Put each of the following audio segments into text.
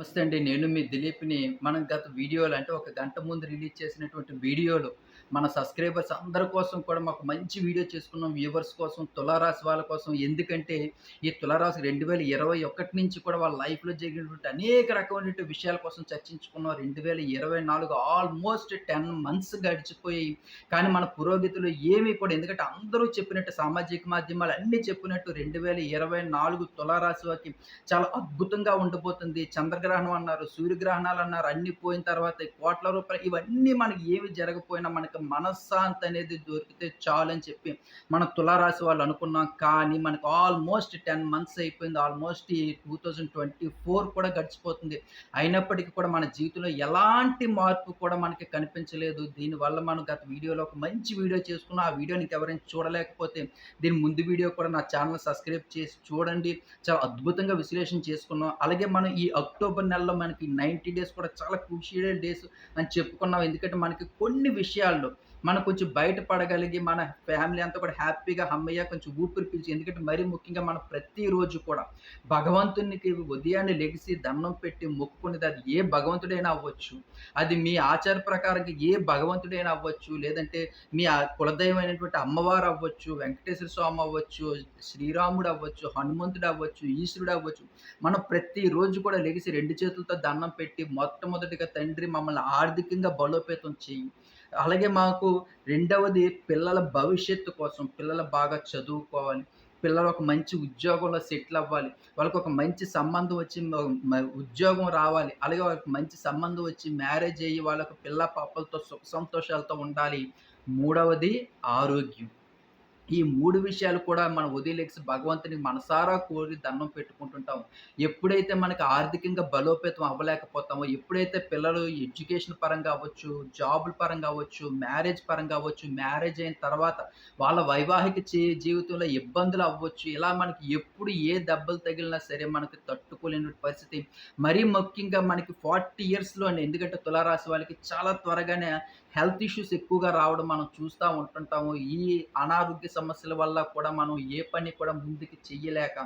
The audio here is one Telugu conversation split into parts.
నమస్తే అండి. నేను మీ దిలీప్‌ని. మనం గత వీడియోలు అంటే ఒక గంట ముందు రిలీజ్ చేసినటువంటి వీడియోలు మన సబ్‌స్క్రైబర్స్ అందరి కోసం కూడా మాకు మంచి వీడియో చేసుకున్నాం. వ్యూవర్స్ కోసం, తులారాశి వాళ్ళ కోసం. ఎందుకంటే ఈ తులారాశి 2021 నుంచి కూడా వాళ్ళ లైఫ్‌లో జరిగినటువంటి అనేక రకమైనటువంటి విషయాల కోసం చర్చించుకున్నాం. 2024 ఆల్మోస్ట్ 10 మంత్స్ గడిచిపోయాయి. కానీ మన పురోగతిలో ఏమీ కూడా ఎందుకంటే అందరూ చెప్పినట్టు సామాజిక మాధ్యమాలు అన్నీ చెప్పినట్టు 2024 తులారాశి వారికి చాలా అద్భుతంగా ఉండబోతుంది. చంద్రగ్రహణం అన్నారు, సూర్యగ్రహణాలు అన్నారు. అన్ని పోయిన తర్వాత కోట్ల రూపాయలు ఇవన్నీ మనకి ఏమి జరగపోయినా మనకి మనశ్శాంతి అనేది దొరికితే చాలు అని చెప్పి మన తులారాశి వాళ్ళు అనుకున్నాం. కానీ మనకు ఆల్మోస్ట్ 10 మంత్స్ అయిపోయింది. ఆల్మోస్ట్ ఈ 2024 కూడా గడిచిపోతుంది. అయినప్పటికీ కూడా మన జీవితంలో ఎలాంటి మార్పు కూడా మనకి కనిపించలేదు. దీనివల్ల మనం గత వీడియోలో ఒక మంచి వీడియో చేసుకున్నాం. ఆ వీడియోని ఎవరైనా చూడలేకపోతే దీని ముందు వీడియో కూడా నా ఛానల్ సబ్‌స్క్రైబ్ చేసి చూడండి. చాలా అద్భుతంగా విశ్లేషణ చేసుకున్నాం. అలాగే మనం ఈ అక్టోబర్ నెలలో మనకి 90 డేస్ కూడా చాలా క్రూషియల్ డేస్ అని చెప్పుకున్నాం. ఎందుకంటే మనకి కొన్ని విషయాల్లో మనం కొంచెం బయటపడగలిగి మన ఫ్యామిలీ అంతా కూడా హ్యాపీగా హమ్మయ్య కొంచెం ఊపిరి పీల్చి ఎందుకంటే మరీ ముఖ్యంగా మనం ప్రతిరోజు కూడా భగవంతునికి ఉదయాన్నే లెగిసి దండం పెట్టి మొక్కుకునేది అది ఏ భగవంతుడైనా అవ్వచ్చు. అది మీ ఆచార ప్రకారంగా ఏ భగవంతుడైనా అవ్వచ్చు. లేదంటే మీ కులదైవమైనటువంటి అమ్మవారు అవ్వచ్చు, వెంకటేశ్వర స్వామి అవ్వచ్చు, శ్రీరాముడు అవ్వచ్చు, హనుమంతుడు అవ్వచ్చు, ఈశ్వరుడు అవ్వచ్చు. మనం ప్రతిరోజు కూడా లెగిసి రెండు చేతులతో దండం పెట్టి మొట్టమొదటిగా తండ్రి మమ్మల్ని ఆర్థికంగా బలోపేతం చేయి అలాగే మాకు రెండవది పిల్లల భవిష్యత్తు కోసం పిల్లలు బాగా చదువుకోవాలి. పిల్లలు ఒక మంచి ఉద్యోగంలో సెటిల్ అవ్వాలి. వాళ్ళకి ఒక మంచి సంబంధం వచ్చి ఉద్యోగం రావాలి. అలాగే వాళ్ళకి మంచి సంబంధం వచ్చి మ్యారేజ్ అయ్యి వాళ్ళకు పిల్ల పాపలతో సుఖ సంతోషాలతో ఉండాలి. మూడవది ఆరోగ్యం. ఈ మూడు విషయాలు కూడా మనం వదిలేసి భగవంతుని మనసారా కోరి దండం పెట్టుకుంటుంటాం. ఎప్పుడైతే మనకి ఆర్థికంగా బలోపేతం అవ్వలేకపోతామో, ఎప్పుడైతే పిల్లలు ఎడ్యుకేషన్ పరంగా అవ్వచ్చు, జాబుల పరంగా అవ్వచ్చు, మ్యారేజ్ పరంగా అవ్వచ్చు, మ్యారేజ్ అయిన తర్వాత వాళ్ళ వైవాహిక జీవితంలో ఇబ్బందులు అవ్వచ్చు. ఇలా మనకి ఎప్పుడు ఏ దెబ్బలు తగిలినా సరే మనకి తట్టుకోలేని పరిస్థితి. మరీ ముఖ్యంగా మనకి 40 ఇయర్స్‌లోనే ఎందుకంటే తులారాశి వాళ్ళకి చాలా త్వరగానే హెల్త్ ఇష్యూస్ ఎక్కువగా రావడం మనం చూస్తా ఉంటుంటాము. ఈ అనారోగ్య సమస్యల వల్ల కూడా మనం ఏ పని కూడా ముందుకు చెయ్యలేక,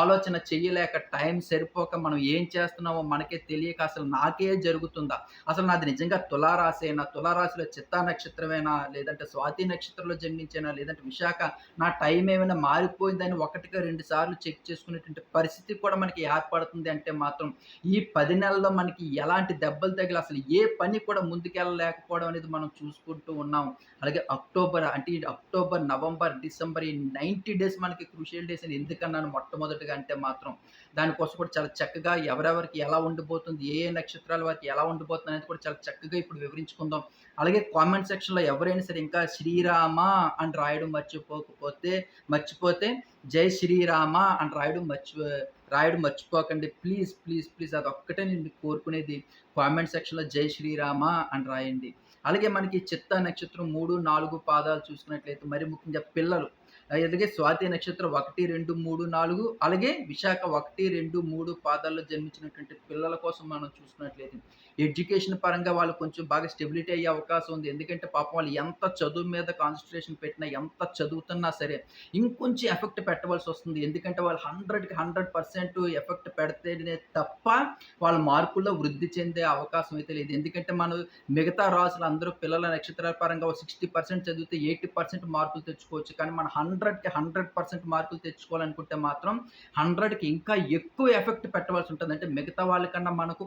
ఆలోచన చెయ్యలేక, టైం సరిపోక మనం ఏం చేస్తున్నామో మనకే తెలియక అసలు నాకే జరుగుతుందా? అసలు నాది నిజంగా తులారాశేనా? తులారాశిలో చిత్తా నక్షత్రమేనా? లేదంటే స్వాతి నక్షత్రంలో జన్మించేనా లేదంటే విశాఖ నా టైం ఏమైనా మారిపోయిందని ఒకటిగా రెండు సార్లు చెక్ చేసుకునేటువంటి పరిస్థితి కూడా మనకి ఏర్పడుతుంది అంటే మాత్రం ఈ పది నెలల్లో మనకి ఎలాంటి దెబ్బలు తగిలి అసలు ఏ పని కూడా ముందుకెళ్ళలేకపోవడం అనేది మనం చూసుకుంటూ ఉన్నాం. అలాగే అక్టోబర్ అంటే అక్టోబర్, నవంబర్, డిసెంబర్ ఈ 90 డేస్ మనకి క్రూషియల్ డేస్ అని ఎందుకన్నాను మొట్టమొదటిగా అంటే మాత్రం దానికోసం కూడా చాలా చక్కగా ఎవరెవరికి ఎలా ఉండిపోతుంది ఏ ఏ నక్షత్రాల వారికి ఎలా ఉండిపోతుంది అనేది కూడా చాలా చక్కగా ఇప్పుడు వివరించుకుందాం. అలాగే కామెంట్ సెక్షన్‌లో ఎవరైనా సరే ఇంకా శ్రీరామ అని రాయడం మర్చిపోకపోతే మర్చిపోతే జై శ్రీరామ అని రాయడం మర్చి రాయడం మర్చిపోకండి. ప్లీజ్, ప్లీజ్, ప్లీజ్ అది ఒక్కటే నేను కోరుకునేది. కామెంట్ సెక్షన్‌లో జై శ్రీరామ అని రాయండి. అలాగే మనకి చిత్త నక్షత్రం 3, 4 పాదాలు చూసుకున్నట్లయితే మరి ముఖ్యంగా పిల్లలు అలాగే స్వాతి నక్షత్రం 1, 2, 3, 4 అలాగే విశాఖ 1, 2, 3 పాదాల్లో జన్మించినటువంటి పిల్లల కోసం మనం చూసినట్లయితే ఎడ్యుకేషన్ పరంగా వాళ్ళు కొంచెం బాగా స్టెబిలిటీ అయ్యే అవకాశం ఉంది. ఎందుకంటే పాపం వాళ్ళు ఎంత చదువు మీద కాన్సన్ట్రేషన్ పెట్టినా, ఎంత చదువుతున్నా సరే ఇంకొంచెం ఎఫెక్ట్ పెట్టవలసి వస్తుంది ఎందుకంటే వాళ్ళు 100కి 100% ఎఫెక్ట్ పెడితేనే తప్ప వాళ్ళ మార్కుల్లో వృద్ధి చెందే అవకాశం అయితే లేదు. ఎందుకంటే మనం మిగతా రాసులు అందరూ పిల్లల నక్షత్రాల పరంగా సిక్స్టీ పర్సెంట్ చదివితే 80% మార్కులు తెచ్చుకోవచ్చు. కానీ మన హండ్రెడ్ 100కి 100% మార్కులు తెచ్చుకోవాలనుకుంటే మాత్రం 100కి ఇంకా ఎక్కువ ఎఫెక్ట్ పెట్టవలసి ఉంటుంది అంటే మిగతా వాళ్ళకన్నా మనకు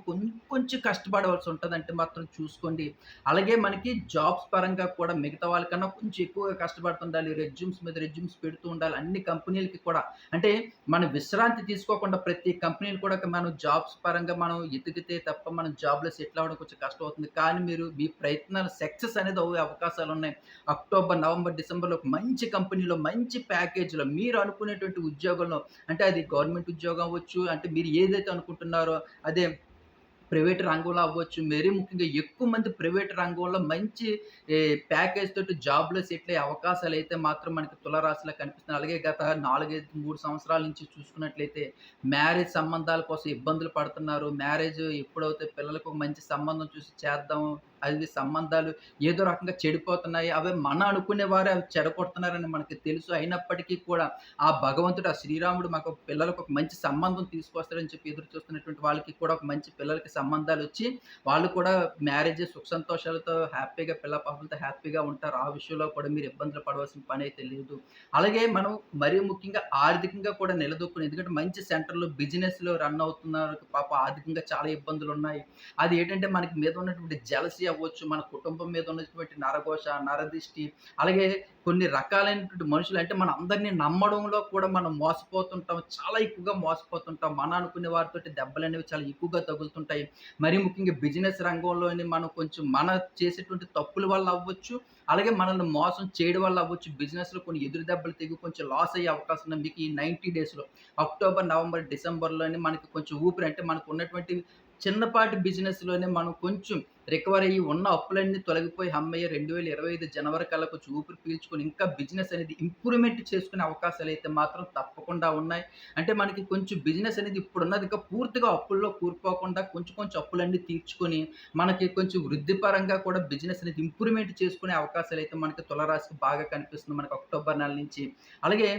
కొంచెం కష్టపడవలసి ఉంటుంది అంటే మాత్రం చూసుకోండి. అలాగే మనకి జాబ్స్ పరంగా కూడా మిగతా వాళ్ళకన్నా కొంచెం ఎక్కువగా కష్టపడుతుండాలి. రెజ్యూమ్స్ మీద రెజ్యూమ్స్ పెడుతూ ఉండాలి. అన్ని కంపెనీలకి కూడా అంటే మనం విశ్రాంతి తీసుకోకుండా ప్రతి కంపెనీలు కూడా మనం జాబ్స్ పరంగా మనం ఎతికితే తప్ప మనం జాబ్‌లో సెటిల్ అవ్వడం కొంచెం కష్టం అవుతుంది. కానీ మీరు మీ ప్రయత్నాలు సక్సెస్ అనేది అవ్వే అవకాశాలున్నాయి. అక్టోబర్, నవంబర్, డిసెంబర్‌లో మంచి కంపెనీలో మంచి మంచి ప్యాకేజ్‌లో మీరు అనుకునేటువంటి ఉద్యోగంలో అంటే అది గవర్నమెంట్ ఉద్యోగం అవ్వచ్చు. అంటే మీరు ఏదైతే అనుకుంటున్నారో అదే ప్రైవేట్ రంగంలో అవ్వచ్చు, మరీ ముఖ్యంగా ఎక్కువ మంది ప్రైవేట్ రంగంలో మంచి ప్యాకేజ్ తోటి జాబ్‌లో సెటిల్ అయ్యే అయితే మాత్రం మనకి తులరాశిలో కనిపిస్తున్నాయి. అలాగే గత 4, 5, 3 సంవత్సరాల నుంచి చూసుకున్నట్లయితే మ్యారేజ్ సంబంధాల కోసం ఇబ్బందులు పడుతున్నారు. మ్యారేజ్ ఎప్పుడైతే పిల్లలకు మంచి సంబంధం చూసి చేద్దాం. అది సంబంధాలు ఏదో రకంగా చెడిపోతున్నాయి. అవి మన అనుకునే వారే అవి చెడగొడుతున్నారని మనకి తెలుసు. అయినప్పటికీ కూడా ఆ భగవంతుడు, ఆ శ్రీరాముడు మాకు పిల్లలకు ఒక మంచి సంబంధం తీసుకొస్తాడని చెప్పి ఎదురు చూస్తున్నటువంటి వాళ్ళకి కూడా ఒక మంచి పిల్లలకి సంబంధాలు వచ్చి వాళ్ళు కూడా మ్యారేజ్ సుఖ సంతోషాలతో హ్యాపీగా పిల్ల పాపలతో హ్యాపీగా ఉంటారు. ఆ విషయంలో కూడా మీరు ఇబ్బందులు పడవలసిన పని అయితే లేదు. అలాగే మనం మరీ ముఖ్యంగా ఆర్థికంగా కూడా నిలదొక్కుని ఎందుకంటే మంచి సెంటర్‌లో బిజినెస్‌లో రన్ అవుతున్నారు. పాప ఆర్థికంగా చాలా ఇబ్బందులు ఉన్నాయి అది ఏంటంటే మనకి మీద ఉన్నటువంటి జలసి అవ్వచ్చు, మన కుటుంబం మీద ఉన్నటువంటి నరఘోష, నరదిష్టి అలాగే కొన్ని రకాలైనటువంటి మనుషులు అంటే మన అందరిని నమ్మడంలో కూడా మనం మోసపోతుంటాం. చాలా ఎక్కువగా మోసపోతుంటాం. మన అనుకునే వారితో దెబ్బలు అనేవి చాలా ఎక్కువగా తగులుతుంటాయి. మరీ ముఖ్యంగా బిజినెస్ రంగంలోని మనం కొంచెం మన చేసేటువంటి తప్పుల వల్ల అవ్వచ్చు, అలాగే మనల్ని మోసం చేయడం వల్ల అవ్వచ్చు. బిజినెస్‌లో కొన్ని ఎదురు దెబ్బలు తెగి కొంచెం లాస్ అయ్యే అవకాశం ఉంది. మీకు ఈ 90 డేస్‌లో అక్టోబర్, నవంబర్, డిసెంబర్‌లోనే మనకి కొంచెం ఊపిరి అంటే మనకు ఉన్నటువంటి చిన్నపాటి బిజినెస్‌లోనే మనం కొంచెం రికవర్ అయ్యి ఉన్న అప్పులన్నీ తొలగిపోయి అమ్మయ్యే రెండు వేల ఇరవై ఐదు జనవరి కళ్ళకు చూపురు ఊపిరి పీల్చుకొని ఇంకా బిజినెస్ అనేది ఇంప్రూవ్‌మెంట్ చేసుకునే అవకాశాలు అయితే మాత్రం తప్పకుండా ఉన్నాయి. అంటే మనకి కొంచెం బిజినెస్ అనేది ఇప్పుడున్నది ఇంకా పూర్తిగా అప్పుల్లో కూరుకుపోకుండా కొంచెం కొంచెం అప్పులన్నీ తీర్చుకొని, మనకి కొంచెం వృద్ధిపరంగా కూడా బిజినెస్ అనేది ఇంప్రూవ్‌మెంట్ చేసుకునే అవకాశాలు అయితే మనకి తులరాశికి బాగా కనిపిస్తుంది మనకి అక్టోబర్ నెల నుంచి. అలాగే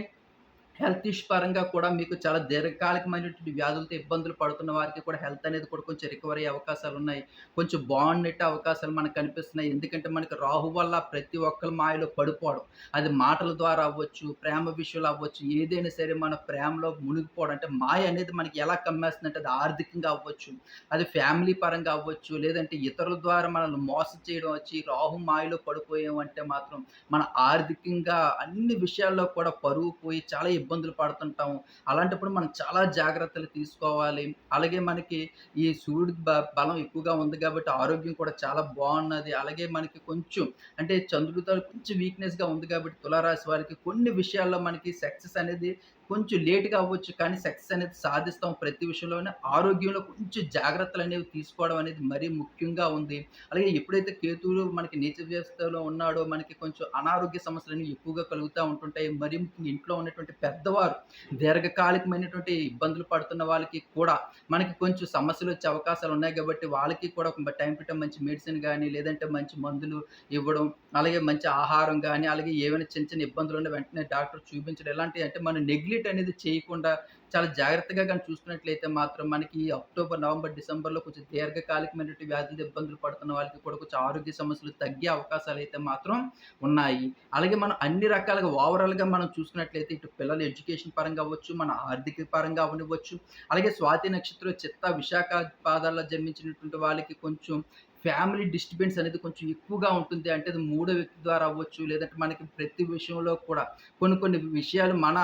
హెల్త్ ఇష్యూ పరంగా కూడా మీకు చాలా దీర్ఘకాలికమైనటువంటి వ్యాధులతో ఇబ్బందులు పడుతున్న వారికి కూడా హెల్త్ అనేది కూడా కొంచెం రికవరీ అయ్యే అవకాశాలున్నాయి. కొంచెం బాగుండేట్టు అవకాశాలు మనకు కనిపిస్తున్నాయి. ఎందుకంటే మనకి రాహు వల్ల ప్రతి ఒక్కరు మాయలో పడిపోవడం. అది మాటల ద్వారా అవ్వచ్చు, ప్రేమ విషయంలో అవ్వచ్చు, ఏదైనా సరే మన ప్రేమలో మునిగిపోవడం. అంటే మాయ అనేది మనకి ఎలా కమ్మేస్తుందంటే అది ఆర్థికంగా అవ్వచ్చు, అది ఫ్యామిలీ పరంగా అవ్వచ్చు, లేదంటే ఇతరుల ద్వారా మనల్ని మోసం చేయడం వచ్చి రాహు మాయలో పడిపోయామంటే మాత్రం మన ఆర్థికంగా అన్ని విషయాల్లో కూడా పరువు పోయి చాలా ఇబ్బందులు పడుతుంటాము. అలాంటప్పుడు మనం చాలా జాగ్రత్తలు తీసుకోవాలి. అలాగే మనకి ఈ సూర్యుడి బ బలం ఎక్కువగా ఉంది కాబట్టి ఆరోగ్యం కూడా చాలా బాగున్నది అలాగే మనకి కొంచెం అంటే చంద్రుడితో కొంచెం వీక్‌నెస్‌గా ఉంది కాబట్టి తులారాశి వారికి కొన్ని విషయాల్లో మనకి సక్సెస్ అనేది కొంచెం లేట్‌గా అవ్వచ్చు. కానీ సక్సెస్ అనేది సాధిస్తాం ప్రతి విషయంలోనే. ఆరోగ్యంలో కొంచెం జాగ్రత్తలు అనేవి తీసుకోవడం అనేది మరీ ముఖ్యంగా ఉంది. అలాగే ఎప్పుడైతే కేతువులు మనకి నీచ వ్యవస్థలో ఉన్నాడో మనకి కొంచెం అనారోగ్య సమస్యలు అనేవి ఎక్కువగా కలుగుతూ ఉంటుంటాయి. మరీ ముఖ్యంగా ఇంట్లో ఉన్నటువంటి పెద్దవారు దీర్ఘకాలికమైనటువంటి ఇబ్బందులు పడుతున్న వాళ్ళకి కూడా మనకి కొంచెం సమస్యలు వచ్చే అవకాశాలు ఉన్నాయి కాబట్టి వాళ్ళకి కూడా టైం టు టైమ్ మంచి మెడిసిన్ కానీ లేదంటే మంచి మందులు ఇవ్వడం, అలాగే మంచి ఆహారం కానీ అలాగే ఏమైనా చిన్న చిన్న ఇబ్బందులు ఉన్న వెంటనే డాక్టర్ చూపించడం ఎలాంటివి అంటే మనం నెగ్లెక్ట్ అనేది చేయకుండా చాలా జాగ్రత్తగా కానీ చూసుకున్నట్లయితే మాత్రం మనకి అక్టోబర్, నవంబర్, డిసెంబర్‌లో కొంచెం దీర్ఘకాలికమైనటువంటి వ్యాధులు ఇబ్బందులు పడుతున్న వాళ్ళకి కూడా కొంచెం ఆరోగ్య సమస్యలు తగ్గే అవకాశాలు అయితే మాత్రం ఉన్నాయి. అలాగే మనం అన్ని రకాలుగా ఓవరాల్‌గా మనం చూసుకున్నట్లయితే ఇటు పిల్లల ఎడ్యుకేషన్ పరంగా అవ్వచ్చు, మన ఆర్థిక పరంగా అవనివ్వచ్చు అలాగే స్వాతి నక్షత్రం, చిత్త, విశాఖ పాదాల్లో జన్మించినటువంటి వాళ్ళకి కొంచెం ఫ్యామిలీ డిస్టర్బెన్స్ అనేది కొంచెం ఎక్కువగా ఉంటుంది. అంటే అది మూడో వ్యక్తి ద్వారా అవ్వచ్చు, లేదంటే మనకి ప్రతి విషయంలో కూడా కొన్ని కొన్ని విషయాలు మన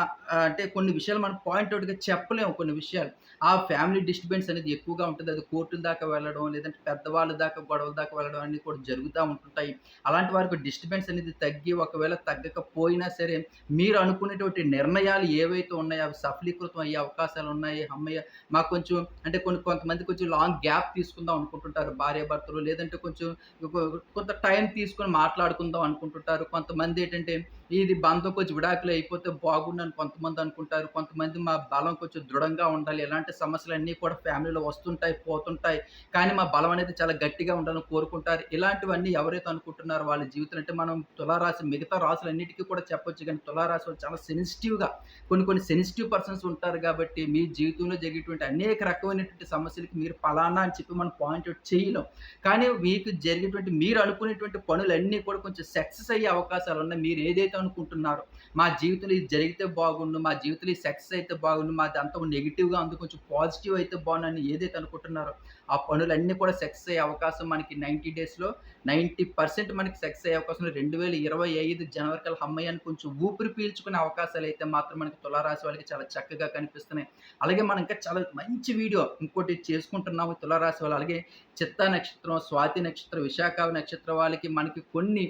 అంటే కొన్ని విషయాలు మనం పాయింట్ ఔట్‌గా చెప్పలేము కొన్ని విషయాలు. ఆ ఫ్యామిలీ డిస్టర్బెన్స్ అనేది ఎక్కువగా ఉంటుంది అది కోర్టుల దాకా వెళ్ళడం, లేదంటే పెద్దవాళ్ళ దాకా గొడవల దాకా వెళ్ళడం అన్ని కూడా జరుగుతూ ఉంటుంటాయి. అలాంటి వారికి డిస్టర్బెన్స్ అనేది తగ్గి ఒకవేళ తగ్గకపోయినా సరే మీరు అనుకునేటువంటి నిర్ణయాలు ఏవైతే ఉన్నాయో అవి సఫలీకృతం అయ్యే అవకాశాలు ఉన్నాయి అమ్మయ్య మాకు కొంచెం అంటే కొన్ని కొంతమంది కొంచెం లాంగ్ గ్యాప్ తీసుకుందాం అనుకుంటుంటారు భార్యాభర్తలు. లేదంటే కొంచెం కొంత టైం తీసుకొని మాట్లాడుకుందాం అనుకుంటుంటారు. కొంతమంది ఏంటంటే ఇది బంధం కొంచెం విడాకులు అయిపోతే బాగుండని కొంతమంది అనుకుంటారు. కొంతమంది మా బలం కొంచెం దృఢంగా ఉండాలి. ఎలాంటి సమస్యలన్నీ కూడా ఫ్యామిలీలో వస్తుంటాయి, పోతుంటాయి. కానీ మా బలం అనేది చాలా గట్టిగా ఉండాలని కోరుకుంటారు. ఇలాంటివన్నీ ఎవరైతే అనుకుంటున్నారో వాళ్ళ జీవితం అంటే మనం తులారాశి మిగతా రాశులన్నిటికి కూడా చెప్పొచ్చు కానీ తులారాశి చాలా సెన్సిటివ్‌గా కొన్ని కొన్ని సెన్సిటివ్ పర్సన్స్ ఉంటారు కాబట్టి మీ జీవితంలో జరిగేటువంటి అనేక రకమైనటువంటి సమస్యలకి మీరు ఫలానా అని చెప్పి మనం పాయింట్ అవుట్ చేయలేం. కానీ మీకు జరిగేటువంటి మీరు అనుకునేటువంటి పనులన్నీ కూడా కొంచెం సక్సెస్ అయ్యే అవకాశాలు ఉన్నాయి మీరు ఏదైతే అనుకుంటున్నారు మా జీవితంలో ఇది జరిగితే బాగుండు, మా జీవితంలో ఈ సక్సెస్ అయితే బాగుండు, మాదంతా నెగిటివ్గా అందు కొంచెం పాజిటివ్ అయితే బాగుండని ఏదైతే అనుకుంటున్నారో ఆ పనులన్నీ కూడా సక్సెస్ అయ్యే అవకాశం మనకి 90 డేస్‌లో 90% మనకి సక్సెస్ అయ్యే అవకాశం రెండు వేల ఇరవై ఐదు జనవరి కల అమ్మాయి అని కొంచెం ఊపిరి పీల్చుకునే అవకాశాలు అయితే మాత్రం మనకి తులారాశి వాళ్ళకి చాలా చక్కగా కనిపిస్తున్నాయి. అలాగే మనం ఇంకా చాలా మంచి వీడియో ఇంకోటి చేసుకుంటున్నాము తులారాశి వాళ్ళు. అలాగే చిత్తా నక్షత్రం, స్వాతి నక్షత్రం, విశాఖ నక్షత్రం వాళ్ళకి మనకి కొన్ని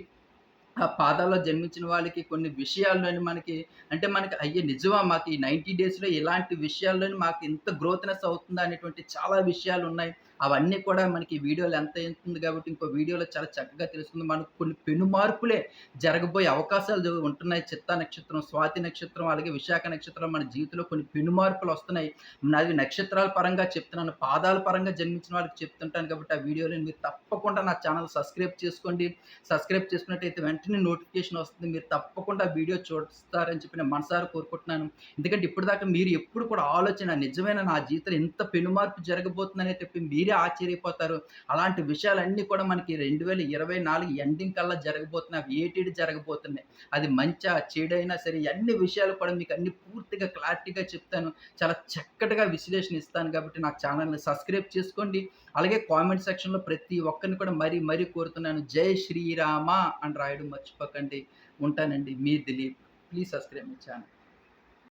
ఆ పాదాల్లో జన్మించిన వాళ్ళకి కొన్ని విషయాల్లోని మనకి అంటే మనకి అయ్యే నిజమా మాకు ఈ 90 డేస్‌లో ఇలాంటి విషయాల్లోని మాకు ఇంత గ్రోత్‌నెస్ అవుతుందా అనేటువంటి చాలా విషయాలు ఉన్నాయి అవన్నీ కూడా మనకి వీడియోలో ఎంత అవుతుంది కాబట్టి ఇంకో వీడియోలో చాలా చక్కగా తెలుస్తుంది. మనకు కొన్ని పెను మార్పులే జరగబోయే అవకాశాలు ఉంటున్నాయి. చిత్తా నక్షత్రం స్వాతి నక్షత్రం అలాగే విశాఖ నక్షత్రం మన జీవితంలో కొన్ని పెను మార్పులు వస్తున్నాయి. నాది నక్షత్రాల పరంగా చెప్తున్నాను. పాదాల పరంగా జన్మించిన వాళ్ళకి చెప్తుంటాను కాబట్టి ఆ వీడియోని మీరు తప్పకుండా నా ఛానల్ సబ్స్క్రైబ్ చేసుకోండి. సబ్స్క్రైబ్ చేసుకున్నట్టయితే వెంటనే నోటిఫికేషన్ వస్తుంది. మీరు తప్పకుండా వీడియో చూస్తారని చెప్పి నేను మనసారి కోరుకుంటున్నాను. ఎందుకంటే ఇప్పటిదాకా మీరు ఎప్పుడు కూడా ఆలోచన నిజమైన నా జీవితంలో ఎంత పెనుమార్పు జరగబోతుందనే చెప్పి మీరే ఆశ్చర్యపోతారు. అలాంటి విషయాలన్నీ కూడా మనకి రెండు వేల ఇరవై నాలుగు ఎండింగ్ కల్లా జరగబోతున్నాయి ఏటిడి జరగబోతున్నాయి. అది మంచా చెడైనా సరే అన్ని విషయాలు కూడా మీకు అన్ని పూర్తిగా క్లారిటీగా చెప్తాను. చాలా చక్కటిగా విశ్లేషణ ఇస్తాను కాబట్టి నా ఛానల్ని సబ్స్క్రైబ్ చేసుకోండి. అలాగే కామెంట్ సెక్షన్లో ప్రతి ఒక్కరిని కూడా మరీ మరీ కోరుతున్నాను. జై శ్రీరామ అని రాయడం మర్చిపోకండి. ఉంటానండి. మీ Dilip. Please subscribe my channel.